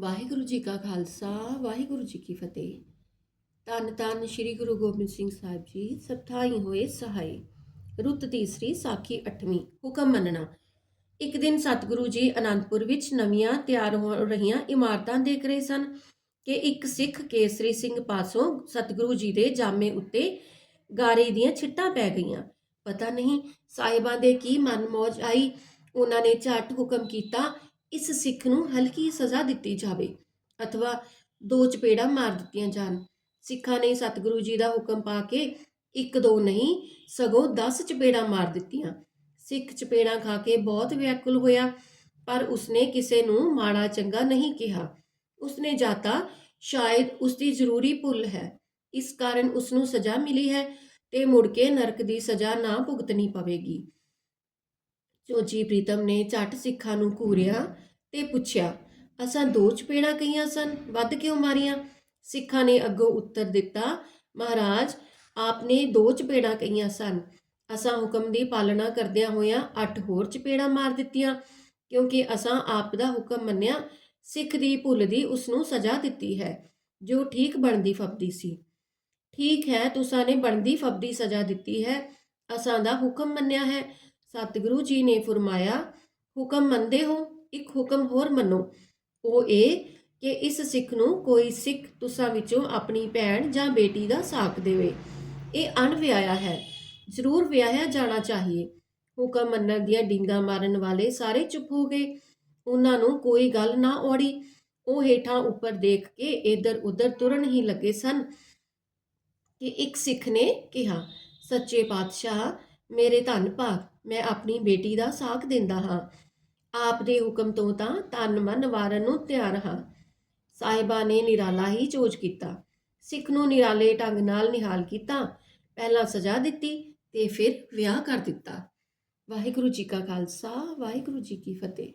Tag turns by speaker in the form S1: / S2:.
S1: ਵਾਹਿਗੁਰੂ ਜੀ ਕਾ ਖਾਲਸਾ, ਵਾਹਿਗੁਰੂ ਜੀ ਕੀ ਫਤਿਹ। ਧੰਨ ਧੰਨ ਸ੍ਰੀ ਗੁਰੂ ਗੋਬਿੰਦ ਸਿੰਘ ਸਾਹਿਬ ਜੀ ਸਥਾਈ ਹੋਏ ਸਹਾਈ। ਰੁੱਤ ਤੀਸਰੀ ਸਾਖੀ 8ਵੀਂ ਹੁਕਮ ਮੰਨਣਾ। ਇੱਕ ਦਿਨ ਸਤਿਗੁਰੂ ਜੀ ਅਨੰਦਪੁਰ ਵਿੱਚ ਨਵੀਆਂ ਤਿਆਰ ਹੋ ਰਹੀਆਂ ਇਮਾਰਤਾਂ ਦੇਖ ਰਹੇ ਸਨ ਕਿ ਇੱਕ ਸਿੱਖ ਕੇਸਰੀ ਸਿੰਘ ਪਾਸੋਂ ਸਤਿਗੁਰੂ ਜੀ ਦੇ ਜਾਮੇ ਉੱਤੇ ਗਾਰੇ ਦੀਆਂ ਛਿੱਟਾਂ ਪੈ ਗਈਆਂ। ਪਤਾ ਨਹੀਂ, ਸਾਹਿਬਾਂ ਦੇ ਕੀ ਮਨ ਮੌਜ ਆਈ। ਉਹਨਾਂ ਨੇ ਝੱਟ ਹੁਕਮ ਕੀਤਾ ਇਸ ਸਿੱਖ ਨੂੰ ਹਲਕੀ ਸਜ਼ਾ ਦਿੱਤੀ ਜਾਵੇ ਅਥਵਾ ਦੋ ਚਪੇੜਾਂ ਮਾਰ ਦਿੱਤੀਆਂ ਜਾਣ। ਸਿੱਖਾਂ ਨੇ ਸਤਿਗੁਰੂ ਜੀ ਦਾ ਹੁਕਮ ਪਾ ਕੇ ਇੱਕ ਦੋ ਨਹੀਂ, ਸਗੋਂ 10 ਚਪੇੜਾਂ ਮਾਰ ਦਿੱਤੀਆਂ। ਸਿੱਖ ਚਪੇੜਾਂ ਖਾ ਕੇ ਬਹੁਤ ਵਿਆਕੁਲ ਹੋਇਆ, ਪਰ ਉਸਨੇ ਕਿਸੇ ਨੂੰ ਮਾੜਾ ਚੰਗਾ ਨਹੀਂ ਕਿਹਾ। ਉਸਨੇ ਜਾਤਾ, ਸ਼ਾਇਦ ਉਸਦੀ ਜ਼ਰੂਰੀ ਭੁੱਲ ਹੈ। ਇਸ ਕਾਰਨ ਉਸ ਨੂੰ ਸਜ਼ਾ ਮਿਲੀ ਹੈ ਤੇ ਮੁੜ ਕੇ ਨਰਕ ਦੀ ਸਜ਼ਾ ਨਾ ਭੁਗਤਣੀ ਪਵੇਗੀ। ਚੋਜੀ ਪ੍ਰੀਤਮ ਨੇ ਝੱਟ ਸਿੱਖਾਂ ਨੂੰ ਘੂਰਿਆ ਤੇ ਪੁੱਛਿਆ, ਅਸਾਂ ਦੋ ਚਪੇੜਾਂ ਕਹੀਆਂ ਸਨ, ਵੱਧ ਕਿਉਂ ਮਾਰੀਆਂ? ਸਿੱਖਾਂ ਨੇ ਅੱਗੋਂ ਉੱਤਰ ਦਿੱਤਾ, ਮਹਾਰਾਜ, ਆਪਨੇ ਦੋ ਚਪੇੜਾਂ ਕਹੀਆਂ ਸਨ। ਅਸਾਂ ਹੁਕਮ ਦੀ ਪਾਲਣਾ ਕਰਦਿਆਂ ਹੋਇਆਂ ਅੱਠ ਹੋਰ ਚਪੇੜਾਂ ਮਾਰ ਦਿੱਤੀਆਂ, ਕਿਉਂਕਿ ਅਸਾਂ ਆਪ ਦਾ ਹੁਕਮ ਮੰਨਿਆ, ਸਿੱਖ ਦੀ ਭੁੱਲ ਦੀ ਉਸ ਨੂੰ ਸਜ਼ਾ ਦਿੱਤੀ ਹੈ, ਜੋ ਠੀਕ ਬਣਦੀ ਫਬਦੀ ਸੀ। ਠੀਕ ਹੈ, ਤੁਸਾਂ ਨੇ ਬਣਦੀ ਫਬਦੀ ਸਜ਼ਾ ਦਿੱਤੀ ਹੈ, ਅਸਾਂ ਦਾ ਹੁਕਮ ਮੰਨਿਆ ਹੈ ਸਤਿਗੁਰੂ ਜੀ ਨੇ ਫਰਮਾਇਆ, ਹੁਕਮ ਮੰਨਦੇ ਹੋ, ਇੱਕ ਹੁਕਮ ਹੋਰ ਮੰਨੋ। ਉਹ ਇਹ ਕਿ ਇਸ ਸਿੱਖ ਨੂੰ ਕੋਈ ਸਿੱਖ ਤੁਸਾਂ ਵਿੱਚੋਂ ਆਪਣੀ ਭੈਣ ਜਾਂ ਬੇਟੀ ਦਾ ਸਾਕ ਦੇਵੇ। ਇਹ ਅਣਵਿਆਇਆ ਹੈ। ਜ਼ਰੂਰ ਵਿਆਹਿਆ ਜਾਣਾ ਚਾਹੀਏ। ਹੁਕਮ ਮੰਨਣ ਦੀਆਂ ਡਿੰਗਾ ਮਾਰਨ ਵਾਲੇ ਸਾਰੇ ਚੁੱਪ ਹੋ ਗਏ। ਉਹਨਾਂ ਨੂੰ ਕੋਈ ਗੱਲ ਨਾ ਔੜੀ। ਉਹ ਹੇਠਾਂ ਉੱਪਰ ਦੇਖ ਕੇ ਇੱਧਰ ਉਧਰ ਤੁਰਨ ਹੀ ਲੱਗੇ ਸਨ। ਕਿ ਇੱਕ ਸਿੱਖ ਨੇ ਕਿਹਾ, ਸੱਚੇ ਪਾਤਸ਼ਾਹ ਮੇਰੇ ਧੰਨ ਭਾਗ, ਮੈਂ ਆਪਣੀ ਬੇਟੀ ਦਾ ਸਾਕ ਦਿੰਦਾ ਹਾਂ। ਆਪ ਦੇ ਹੁਕਮ ਤੋਂ ਤਾਂ ਤਨ ਮਨ ਵਾਰਨ ਨੂੰ ਤਿਆਰ ਹਾਂ। ਸਾਹਿਬਾ ਨੇ ਨਿਰਾਲਾ ਹੀ ਚੋਜ ਕੀਤਾ। ਸਿੱਖ ਨੂੰ ਨਿਰਾਲੇ ਢੰਗ ਨਾਲ ਨਿਹਾਲ ਕੀਤਾ, ਪਹਿਲਾਂ ਸਜ਼ਾ ਦਿੱਤੀ ਤੇ ਫਿਰ ਵਿਆਹ ਕਰ ਦਿੱਤਾ। ਵਾਹਿਗੁਰੂ ਜੀ ਕਾ ਖਾਲਸਾ, ਵਾਹਿਗੁਰੂ ਜੀ ਕੀ ਫਤਿਹ।